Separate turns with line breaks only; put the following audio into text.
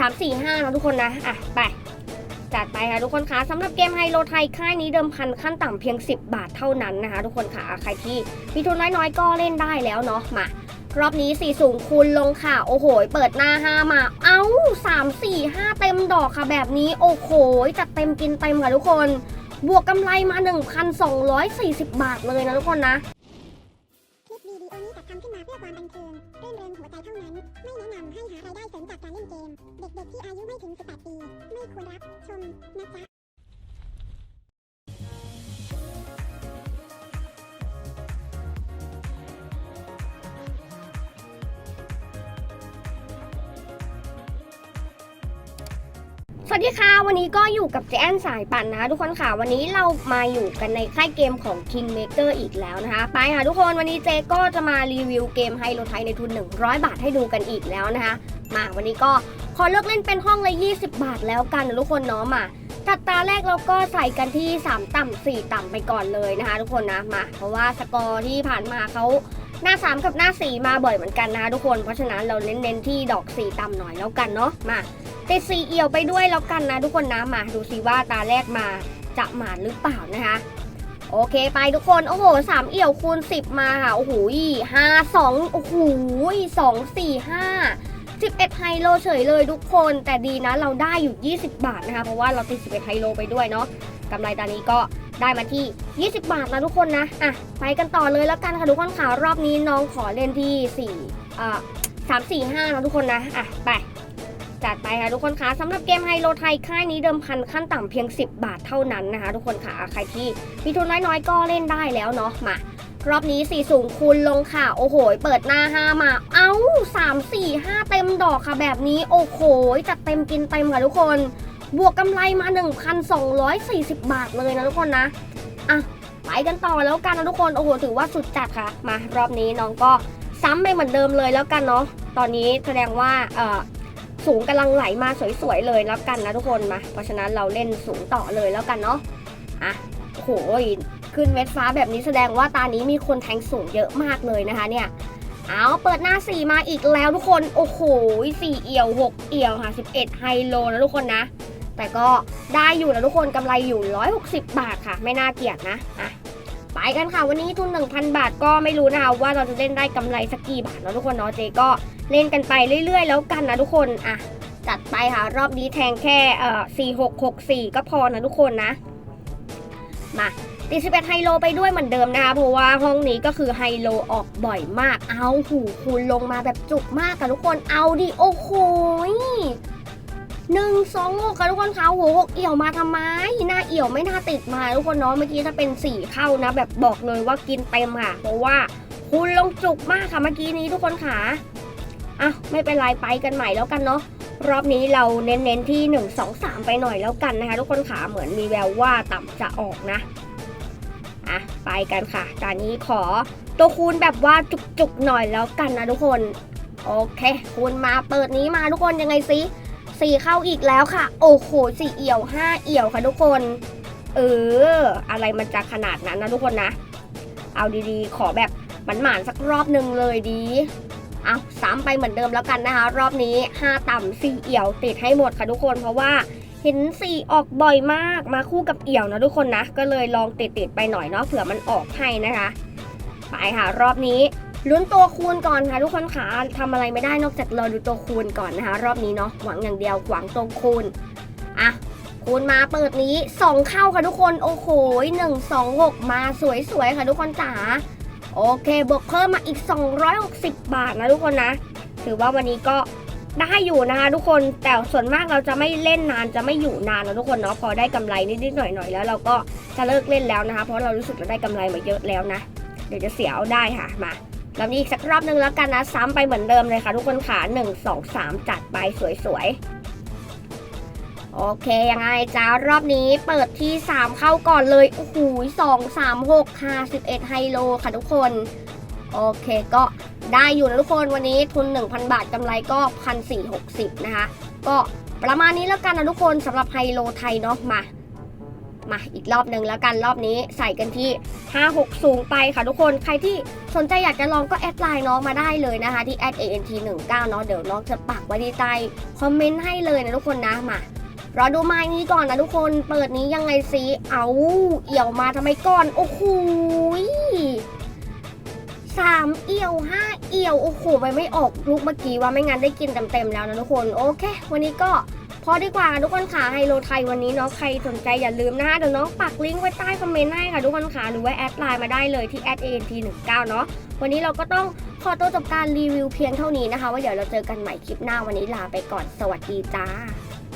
สามสี่ห้านะทุกคนนะ อะ ไป จัดไปค่ะทุกคนคะสำหรับเกมไฮโลไทยค่ายนี้เดิมพันขั้นต่ำเพียง 10 บาทเท่านั้นนะคะ ทุกคนค่ะ ใครที่มีทุนน้อยๆก็เล่นได้แล้วเนาะ มารอบนี้สี่สูงคูณลงค่ะ โอ้โห เปิดหน้า5มา เอ้า3 4 5เต็มดอกค่ะแบบนี้ โอ้โห จัดเต็มกินเต็มค่ะทุกคน บวกกำไรมา 1,240 บาทเลยนะทุกคนนะ
ความบันเทิงรื่นเริงหัวใจเท่านั้น ไม่แนะนำให้หารายได้เสริมจากการเล่นเกม เด็กๆที่อายุไม่ถึง
สวัสดีค่ะ วันนี้ก็อยู่กับเจแอนสายปั่นนะคะทุกคนค่ะ วันนี้เรามาอยู่กันในค่ายเกมของ Kingmaker อีกแล้วนะคะ ไปค่ะทุกคนวันนี้เจก็จะมารีวิวเกมไฮโลไทยในทุน 100 บาทให้ดูกันอีกแล้วนะคะ มาวันนี้ก็ขอเลือกเล่นเป็นห้องละ 20 บาทแล้วกันนะทุกคนเนาะมาจัดตาแรกเราก็ใส่กันที่ 3 ต่ำ4ต่ำไปก่อนเลยนะคะ ทุกคนนะมาเพราะว่าสกอร์ที่ผ่านมาเขาหน้า 3 กับหน้า 4 มาบ่อยเหมือนกันนะคะทุกคนเพราะฉะนั้นเราเน้นๆที่ดอก 4 ต่ำหน่อยแล้วกันเนาะมา ติดสีเอี่ยวไปด้วยแล้วกันนะทุกคนนะมาดูซิว่าตาแรกมาจะหมานหรือเปล่านะคะโอเคไปทุกคน โอ้โหสามเอี่ยวคูณ10มาค่ะ โอ้โหห้าสองโอ้โหสองสี่ห้าสิบเอ็ดไฮโลเฉยเลยทุกคน แต่ดีนะเราได้อยู่ 20 บาทนะคะ เพราะว่าเราติด11ไฮโลไปด้วยเนาะกำไรตอนนี้ก็ได้มาที่ 20 บาทนะทุกคนนะ อะ ไปกันต่อเลยแล้วกันค่ะทุกคนค่ะรอบนี้น้องขอเล่นที่4อ่าสามสี่ห้านะทุกคนนะ อะ ไป จัดไปค่ะทุกคนคะสำหรับเกมไฮโลไทยค่ายนี้เดิมพันขั้นต่ำเพียง 10 บาทเท่านั้นนะคะ ทุกคนค่ะใครที่มีทุนน้อยๆก็เล่นได้แล้วเนาะมารอบนี้สี่สูงคูณลงค่ะ โอ้โห เปิดหน้า5มา เอ้า3 4 5เต็มดอกค่ะแบบนี้ โอ้โหจัดเต็มกินเต็มค่ะทุกคน บวกกำไรมา 1,240 บาทเลยนะทุกคนนะ อะ ไปกันต่อแล้วกันนะทุกคน โอ้โห ถือว่าสุดจัดค่ะ มารอบนี้น้องก็ซ้ำไปเหมือนเดิมเลยแล้วกันเนาะ ตอนนี้แสดงว่า เอ่อ สูงกำลังไหลมาสวยๆเลยแล้วกันนะทุกคนมา เพราะฉะนั้นเราเล่นสูงต่อเลยแล้วกันเนาะอะโอ้โหขึ้นเวทฟ้าแบบนี้แสดงว่าตานี้มีคนแทงสูงเยอะมากเลยนะคะเนี่ยเอาเปิดหน้า 4 มาอีกแล้วทุกคน โอ้โห4เอี่ยว 6 เอี่ยวค่ะ11 ไฮโลนะทุกคนนะ แต่ก็ได้อยู่นะทุกคนกำไรอยู่ 160 บาทค่ะ ไม่น่าเกลียดนะอะไปกันค่ะ วันนี้ทุน 1,000 บาทก็ไม่รู้นะคะว่าเราจะเล่นได้กำไรสักกี่บาทเนาะทุกคนเนาะเจก็ เล่นกันไปเรื่อยๆ แล้วกันนะทุกคนอะจัดไปค่ะ รอบนี้แทงแค่เอ่อ4664ก็พอนะทุกคนนะ มาตี11ไฮโลไปด้วยเหมือนเดิมนะคะ เพราะว่าห้องนี้ก็คือไฮโลออกบ่อยมาก เอาหูคูณลงมาแบบจุกมากค่ะทุกคนเอาดิโอ้โหหนึ่งสองหกค่ะทุกคนคะโหหกเอี่ยวมาทำไมหน้าเอี่ยวไม่น่าติดมาทุกคนเนาะเมื่อกี้ถ้าเป็นสี่เข้านะ แบบบอกเลยว่ากินเต็มค่ะ เพราะว่าคูณลงจุกมากค่ะเมื่อกี้นี้ทุกคนค่ะ อะไม่เป็นไรไปกันใหม่แล้วกันเนาะรอบนี้เราเน้นๆที่ 1 2 3 ไปหน่อยแล้วกันนะคะ ทุกคนขาเหมือนมีแววว่าต่ำจะออกนะอะไปกันค่ะตอนนี้ขอตัวคูณแบบว่าจุกๆหน่อยแล้วกันนะทุกคนโอเค คูณมาเปิดนี้มาทุกคนยังไงซิสี่เข้าอีกแล้วค่ะ โอ้โหสี่เอี่ยวห้าเอี่ยวค่ะทุกคน เออ อะไรมันจะขนาดนั้นนะทุกคนนะ เอาดีๆ ขอแบบหมานๆสักรอบหนึ่งเลยดี เอาซ้ำไปเหมือนเดิมแล้วกันนะคะ รอบนี้ 5 ต่ำ4เอี่ยวติดให้หมดค่ะทุกคน เพราะว่าเห็นสีออกบ่อยมากมาคู่กับเอี่ยวนะทุกคนนะ ก็เลยลองติดติดไปหน่อยเนาะเผื่อมันออกให้นะคะ ไปค่ะ รอบนี้ลุ้นตัวคูณก่อนค่ะทุกคนค่ะทำอะไรไม่ได้นอกจากรอดูตัวคูณก่อนนะคะ รอบนี้เนาะหวังอย่างเดียวหวังตัวคูณอะคูณมาเปิดนี้ 2 เข้าค่ะทุกคนโอ้โห1 2 6 มาสวยๆค่ะทุกคนจ๋า โอเคบวกเพิ่มมาอีก 260 บาทนะทุกคนนะ ถือว่าวันนี้ก็ได้อยู่นะคะทุกคนแต่ส่วนมากเราจะไม่เล่นนานจะไม่อยู่นานนะทุกคนเนาะพอได้กำไรนิดๆหน่อยๆแล้วเราก็จะเลิกเล่นแล้วนะคะ เพราะเรารู้สึกเราได้กำไรมาเยอะแล้วนะ เดี๋ยวจะเสียเอาได้ค่ะมาแล้วนี้อีกสักรอบนึงแล้วกันนะ ซ้ำไปเหมือนเดิมเลยค่ะ ทุกคนค่ะ1 2 3 จัดไปสวยๆ โอเค ยังไงจ้ารอบนี้เปิดที่ 3 เข้าก่อนเลย โอ้โหสองสามหกค่ะ11ไฮโลค่ะทุกคน โอเคก็ได้อยู่นะทุกคนวันนี้ทุน 1,000 บาทกำไรก็ 1,460 นะคะ ก็ประมาณนี้แล้วกันนะทุกคนสำหรับไฮโลไทยเนาะมา มาอีกรอบหนึ่งแล้วกันรอบนี้ใส่กันที่ 5 6 สูงไปค่ะทุกคนใครที่สนใจอยากจะลองก็แอดไลน์น้องมาได้เลยนะคะที่ @ant19 เนาะเดี๋ยวน้องจะปักไว้ที่ใต้คอมเมนต์ให้เลยนะทุกคนนะมา รอดูไม้นี้ก่อนนะทุกคนเปิดนี้ยังไงสิเอาเอี่ยวมาทำไมก่อนโอ้โหสามเอี่ยวห้าเอี่ยวโอ้โหไปไม่ออกลูกเมื่อกี้ว่าไม่งั้นได้กินเต็มๆแล้วนะทุกคนโอเค วันนี้ก็พอดีกว่าทุกคนค่ะไฮโลไทยวันนี้เนาะใครสนใจอย่าลืมนะคะเดี๋ยวน้องปักลิงก์ไว้ใต้คอมเมนต์ให้ค่ะทุกคนค่ะหรือว่าแอดไลน์มาได้เลยที่ @ant19 เนาะวันนี้เราก็ต้องขอตัวจบการรีวิวเพียงเท่านี้นะคะ ว่าเดี๋ยวเราเจอกันใหม่คลิปหน้าวันนี้ลาไปก่อนสวัสดีจ้า